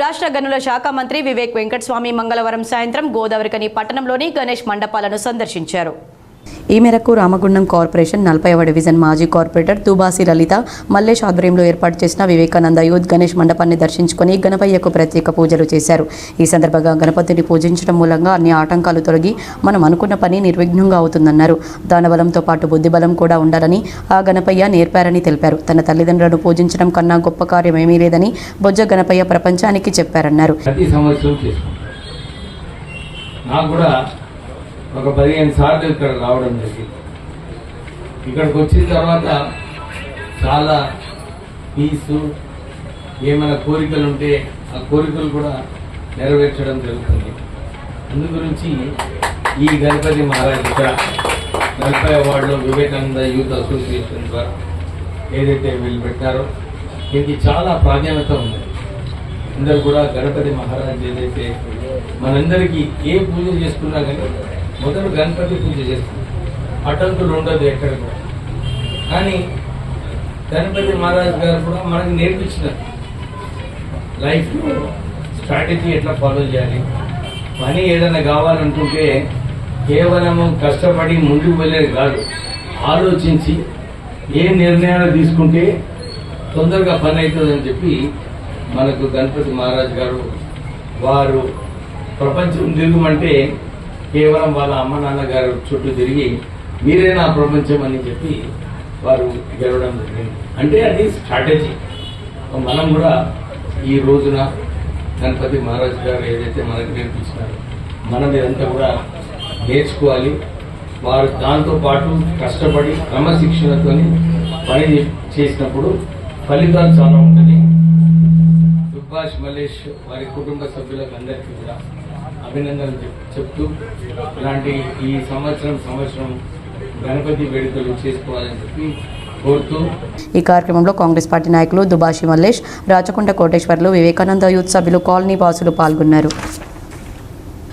రాష్ట్ర గనుల శాఖ మంత్రి వివేక్ వెంకటస్వామి మంగళవారం సాయంత్రం గోదావరికని పట్టణంలోని గణేష్ మండపాలను సందర్శించారు. ఈ మేరకు రామగుండం కార్పొరేషన్ నలభైవ డివిజన్ మాజీ కార్పొరేటర్ తుబాసి లలిత మల్లేష్ ఆధ్వర్యంలో ఏర్పాటు చేసిన వివేకానంద యూత్ గణేష్ మండపాన్ని దర్శించుకుని గణపయ్యకు ప్రత్యేక పూజలు చేశారు. ఈ సందర్భంగా గణపతిని పూజించడం మూలంగా అన్ని ఆటంకాలు తొలగి మనం అనుకున్న పని నిర్విఘ్నంగా అవుతుందన్నారు. దానబలంతో పాటు బుద్ధిబలం కూడా ఉండాలని ఆ గణపయ్య నేర్పారని తెలిపారు. తన తల్లిదండ్రులను పూజించడం కన్నా గొప్ప కార్యం ఏమీ లేదని బొజ్జ గణపయ్య ప్రపంచానికి చెప్పారన్నారు. నాకు కూడా ఒక పదిహేను సార్లు ఇక్కడ రావడం జరిగింది. ఇక్కడికి వచ్చిన తర్వాత చాలా పీసు ఏమైనా కోరికలు ఉంటే ఆ కోరికలు కూడా నెరవేర్చడం జరుగుతుంది. అందు గురించి ఈ గణపతి మహారాజ్ ఇక్కడ గణపతి అవార్డులో వివేకానంద యూత్ అసోసియేషన్ ద్వారా ఏదైతే వీళ్ళు పెట్టారో దీనికి చాలా ప్రాధాన్యత ఉంది. అందరు కూడా గణపతి మహారాజ్ ఏదైతే మనందరికీ ఏ పూజ చేసుకున్నా కానీ మొదలు గణపతి పూజ చేస్తుంది. అటంకులు ఉండదు ఎక్కడ కూడా కానీ గణపతి మహారాజ్ గారు కూడా మనకు నేర్పించినారు. లైఫ్లో స్ట్రాటజీ ఎట్లా ఫాలో చేయాలి? పని ఏదైనా కావాలనుకుంటే కేవలము కష్టపడి ముందుకు వెళ్ళేది కాదు. ఆలోచించి ఏ నిర్ణయాలు తీసుకుంటే తొందరగా పని అవుతుందని చెప్పి మనకు గణపతి మహారాజ్ గారు వారు ప్రపంచం తిరగమంటే కేవలం వాళ్ళ అమ్మ నాన్న గారు చుట్టూ తిరిగి మీరే నా ప్రపంచం అని చెప్పి వారు గెలవడం జరిగింది. అంటే అది స్ట్రాటజీ. మనం కూడా ఈ రోజున గణపతి మహారాజ్ గారు ఏదైతే మనకు నేర్పించినారో మనం ఇదంతా కూడా నేర్చుకోవాలి. వారు దాంతో పాటు కష్టపడి క్రమశిక్షణతో పని చేసినప్పుడు ఫలితాలు చాలా ఉంటుంది సుభాష్ మలేష్ వారి కుటుంబ సభ్యులకు అందరికీ కూడా అభినందనలు చెప్తూ ఇలాంటి ఈ సంవత్సరం సంవత్సరం గణపతి వేడుకలు చేసుకోవాలని చెప్పి కోరుతూ ఈ కార్యక్రమంలో కాంగ్రెస్ పార్టీ నాయకులు దుబాషి మల్లేష్ రాచకొండ కోటేశ్వర్లు వివేకానంద యూత్ సభ్యులు కాలనీ వాసులు పాల్గొన్నారు.